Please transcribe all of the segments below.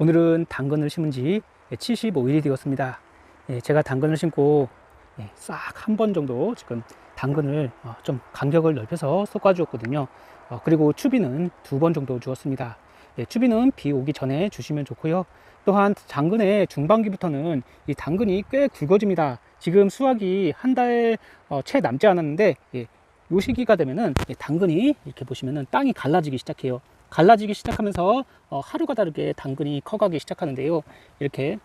오늘은 당근을 심은 지 75일이 되었습니다. 예, 제가 당근을 심고 예, 싹한 번 정도 지금 당근을 어, 좀 간격을 넓혀서 솎아 주었거든요. 어, 그리고 추비는 두 번 정도 주었습니다. 예, 추비는 비 오기 전에 주시면 좋고요. 또한 당근의 중반기부터는 이 당근이 꽤 굵어집니다. 지금 수확이 한달 어, 채 남지 않았는데 예, 요 시기가 되면은 예, 당근이 이렇게 보시면은 땅이 갈라지기 시작해요. 갈라지기 시작하면서 어, 하루가 다르게 당근이 커가기 시작하는데요. 이렇게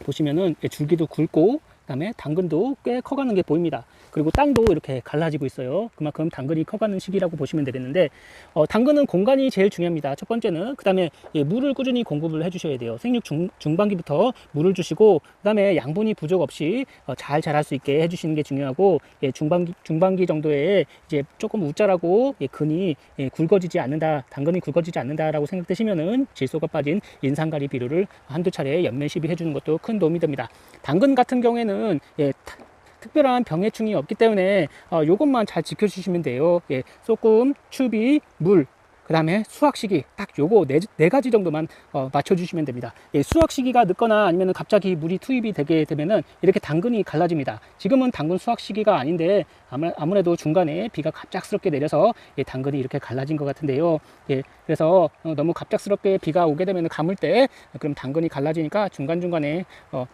보시면은 예, 줄기도 굵고 그 다음에 당근도 꽤 커가는 게 보입니다. 그리고 땅도 이렇게 갈라지고 있어요. 그만큼 당근이 커가는 시기라고 보시면 되겠는데 어, 당근은 공간이 제일 중요합니다. 첫 번째는 그 다음에 예, 물을 꾸준히 공급을 해주셔야 돼요. 생육 중, 중반기부터 물을 주시고 그 다음에 양분이 부족 없이 어, 잘 자랄 수 있게 해주시는 게 중요하고 예, 중반기 중반기 정도에 이제 조금 우짜라고 예, 근이 예, 굵어지지 않는다, 당근이 굵어지지 않는다라고 생각되시면은 질소가 빠진 인산가리 비료를 한두 차례 연면 시비해 주는 것도 큰 도움이 됩니다. 당근 같은 경우에는 예, 타- 특별한 병해충이 없기 때문에 어, 요것만 잘 지켜주시면 돼요. 예, 소금, 추비, 물, 그 다음에 수확 시기 딱 요거 네, 네 가지 정도만 어, 맞춰주시면 됩니다. 예, 수확 시기가 늦거나 아니면 갑자기 물이 투입이 되게 되면은 이렇게 당근이 갈라집니다. 지금은 당근 수확 시기가 아닌데 아무, 아무래도 중간에 비가 갑작스럽게 내려서 예, 당근이 이렇게 갈라진 것 같은데요. 예, 그래서 어, 너무 갑작스럽게 비가 오게 되면 감을 때 어, 그럼 당근이 갈라지니까 중간 중간에 어,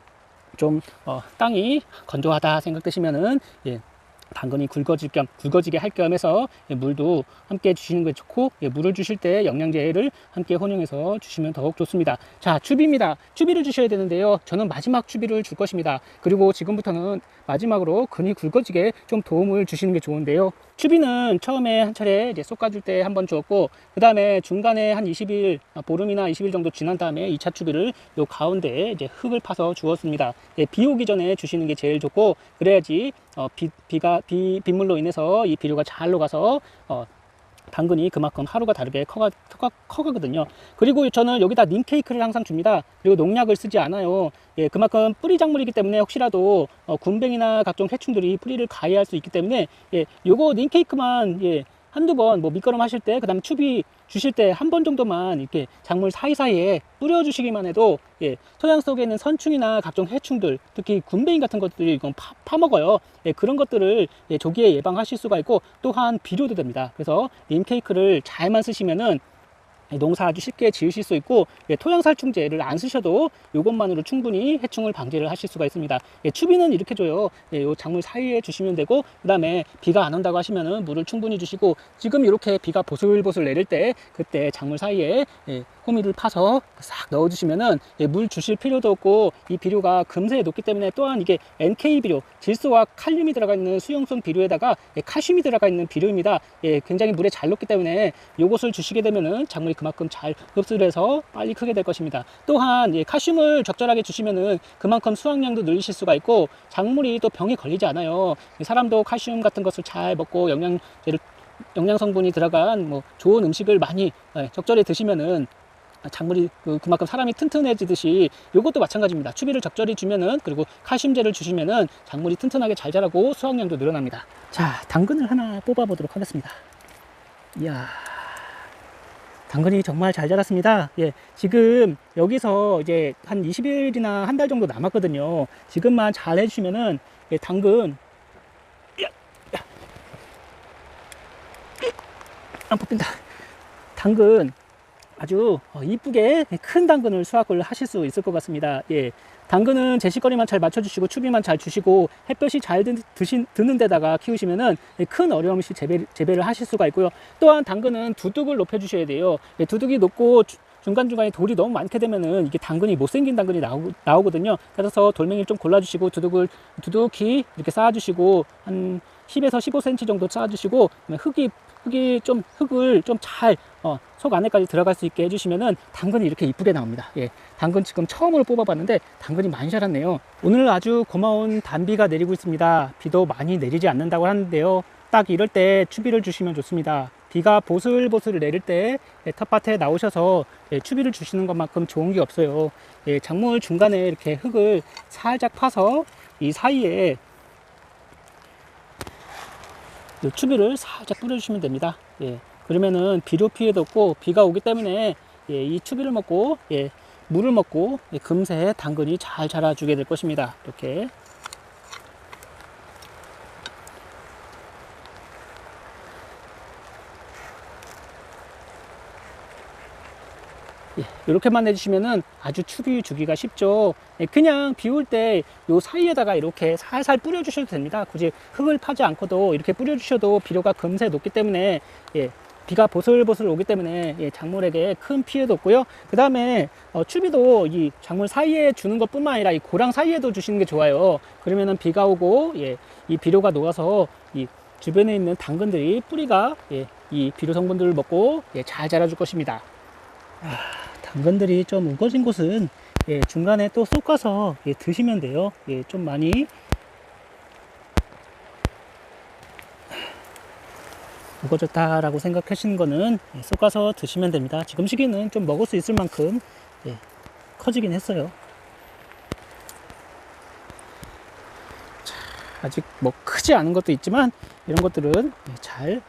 좀 어, 땅이 건조하다 생각되시면은 예, 당근이 굵어질 겸 굵어지게 할 겸 해서 예, 물도 함께 주시는 게 좋고 예, 물을 주실 때 영양제를 함께 혼용해서 주시면 더욱 좋습니다. 자 추비입니다. 추비를 주셔야 되는데요. 저는 마지막 추비를 줄 것입니다. 그리고 지금부터는 마지막으로 근이 굵어지게 좀 도움을 주시는 게 좋은데요. 추비는 처음에 한 차례 이제 솎아줄 때 한 번 주었고 그 다음에 중간에 한 20일 아, 보름이나 20일 정도 지난 다음에 2차 추비를 요 가운데에 이제 흙을 파서 주었습니다. 예, 비 오기 전에 주시는 게 제일 좋고 그래야지 어, 비, 비가 비 빗물로 인해서 이 비료가 잘 녹아서 어, 당근이 그만큼 하루가 다르게 커가, 커가, 커가거든요. 그리고 저는 여기다 님 케이크를 항상 줍니다. 그리고 농약을 쓰지 않아요. 예, 그만큼 뿌리 작물이기 때문에 혹시라도 어, 군뱅이나 각종 해충들이 뿌리를 가해할 수 있기 때문에 예, 요거 님 케이크만 예, 한두 번 뭐 밑거름 하실 때 그다음에 추비 주실 때 한 번 정도만 이렇게 작물 사이사이에 뿌려 주시기만 해도 예, 토양 속에 있는 선충이나 각종 해충들 특히 군뱅이 같은 것들이 이건 파, 파먹어요. 예, 그런 것들을 예, 조기에 예방하실 수가 있고 또한 비료도 됩니다. 그래서 님 케이크를 잘만 쓰시면은 농사 아주 쉽게 지으실 수 있고 예, 토양살충제를 안 쓰셔도 이것만으로 충분히 해충을 방지를 하실 수가 있습니다. 예, 추비는 이렇게 줘요. 예, 요 작물 사이에 주시면 되고 그 다음에 비가 안 온다고 하시면은 물을 충분히 주시고 지금 이렇게 비가 보슬보슬 내릴 때 그때 작물 사이에 예, 호미를 파서 싹 넣어주시면은 예, 물 주실 필요도 없고 이 비료가 금세 녹기 때문에 또한 이게 NK 비료 질소와 칼륨이 들어가 있는 수용성 비료에다가 예, 칼슘이 들어가 있는 비료입니다. 예, 굉장히 물에 잘 녹기 때문에 요것을 주시게 되면은 작물이 그만큼 잘 흡수를 해서 빨리 크게 될 것입니다. 또한 예, 칼슘을 적절하게 주시면은 그만큼 수확량도 늘리실 수가 있고 작물이 또 병에 걸리지 않아요. 이 사람도 칼슘 같은 것을 잘 먹고 영양제를 영양 성분이 들어간 뭐 좋은 음식을 많이 예, 적절히 드시면은 작물이 그, 그만큼 사람이 튼튼해지듯이 이것도 마찬가지입니다. 추비를 적절히 주면은 그리고 칼슘제를 주시면은 작물이 튼튼하게 잘 자라고 수확량도 늘어납니다. 자, 당근을 하나 뽑아 보도록 하겠습니다. 이야. 당근이 정말 잘 자랐습니다. 예, 지금 여기서 이제 한 20일이나 한 달 정도 남았거든요. 지금만 잘 해주시면은 예, 당근. 안 뽑힌다. 당근 아주 어, 이쁘게 큰 당근을 수확을 하실 수 있을 것 같습니다. 예. 당근은 제시거리만 잘 맞춰주시고 추비만 잘 주시고 햇볕이 잘 드, 드신, 드는 데다가 키우시면은 예, 큰 어려움 없이 재배, 재배를 하실 수가 있고요. 또한 당근은 두둑을 높여주셔야 돼요. 예, 두둑이 높고 주- 중간중간에 돌이 너무 많게 되면은 이게 당근이 못생긴 당근이 나오, 나오거든요. 그래서 돌멩이를 좀 골라주시고 두둑을 두둑히 이렇게 쌓아주시고 한 10에서 15cm 정도 쌓아주시고 그다음에 흙이 흙이 좀 흙을 좀잘 어, 속 안에까지 들어갈 수 있게 해주시면은 당근이 이렇게 이쁘게 나옵니다. 예, 당근 지금 처음으로 뽑아봤는데 당근이 많이 자랐네요. 오늘 아주 고마운 단비가 내리고 있습니다. 비도 많이 내리지 않는다고 하는데요. 딱 이럴 때 추비를 주시면 좋습니다. 비가 보슬보슬 내릴 때 예, 텃밭에 나오셔서 예, 추비를 주시는 것만큼 좋은 게 없어요. 예, 작물 중간에 이렇게 흙을 살짝 파서 이 사이에 이 추비를 살짝 뿌려주시면 됩니다. 예, 그러면은 비료 피해도 없고 비가 오기 때문에 예, 이 추비를 먹고 예, 물을 먹고 예, 금세 당근이 잘 자라주게 될 것입니다. 이렇게 이렇게만 해주시면은 아주 추비 주기가 쉽죠. 예, 그냥 비울 때요 사이에다가 이렇게 살살 뿌려주셔도 됩니다. 굳이 흙을 파지 않고도 이렇게 뿌려주셔도 비료가 금세 녹기 때문에 예, 비가 보슬보슬 오기 때문에 예, 작물에게 큰 피해도 없고요. 그 다음에 어, 추비도 이 작물 사이에 주는 것 뿐만 아니라 이 고랑 사이에도 주시는 게 좋아요. 그러면은 비가 오고 예, 이 비료가 녹아서 이 주변에 있는 당근들이 뿌리가 예, 이 비료 성분들을 먹고 예, 잘 자라줄 것입니다. 아, 당근들이 좀 우거진 곳은 예, 중간에 또 쏟아서 예, 드시면 돼요. 예, 좀 많이 우거졌다라고 생각하시는 거는 예, 쏟아서 드시면 됩니다. 지금 시기는 좀 먹을 수 있을 만큼 예, 커지긴 했어요. 자, 아직 뭐 크지 않은 것도 있지만 이런 것들은 예, 잘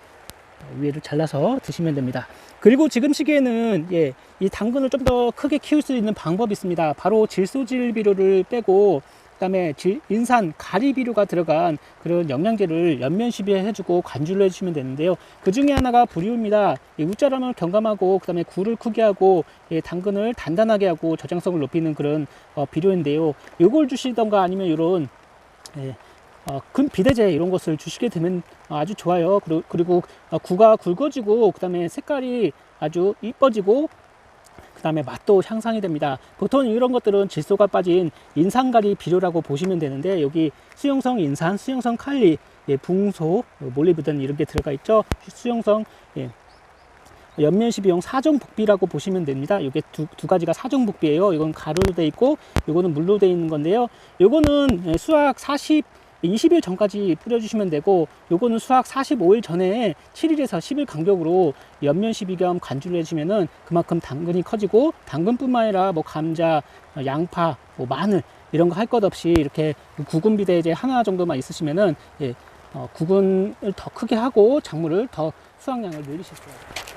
위에를 잘라서 드시면 됩니다. 그리고 지금 시기에는 예, 이 당근을 좀 더 크게 키울 수 있는 방법이 있습니다. 바로 질소질 비료를 빼고 그다음에 질- 인산 가리 비료가 들어간 그런 영양제를 연면 시비해주고 관주를 해주시면 되는데요. 그 중에 하나가 부리우입니다. 이 우짜람을 경감하고 그다음에 굴을 크게 하고 예, 당근을 단단하게 하고 저장성을 높이는 그런 어, 비료인데요. 이걸 주시던가 아니면 이런 예, 어, 금 비대제 이런 것을 주시게 되면 아주 좋아요. 그리고, 어, 구가 굵어지고 그 다음에 색깔이 아주 이뻐지고 그 다음에 맛도 향상이 됩니다. 보통 이런 것들은 질소가 빠진 인산가리 비료라고 보시면 되는데 여기 수용성 인산, 수용성 칼리, 예, 붕소, 몰리브든 이런 게 들어가 있죠. 수용성 예, 연면시비용 사정북비라고 보시면 됩니다. 이게 두, 두 가지가 사정북비예요. 이건 가루로 돼 있고 이거는 물로 돼 있는 건데요. 요거는 예, 수확 40 20일 전까지 뿌려주시면 되고 요거는 수확 45일 전에 7일에서 10일 간격으로 연면 시비 겸 간주를 해주면은 그만큼 당근이 커지고 당근뿐만 아니라 뭐 감자, 어, 양파, 뭐 마늘 이런 거 할 것 없이 이렇게 구근 비대제 하나 정도만 있으시면은 예, 어, 구근을 더 크게 하고 작물을 더 수확량을 늘리실 거예요.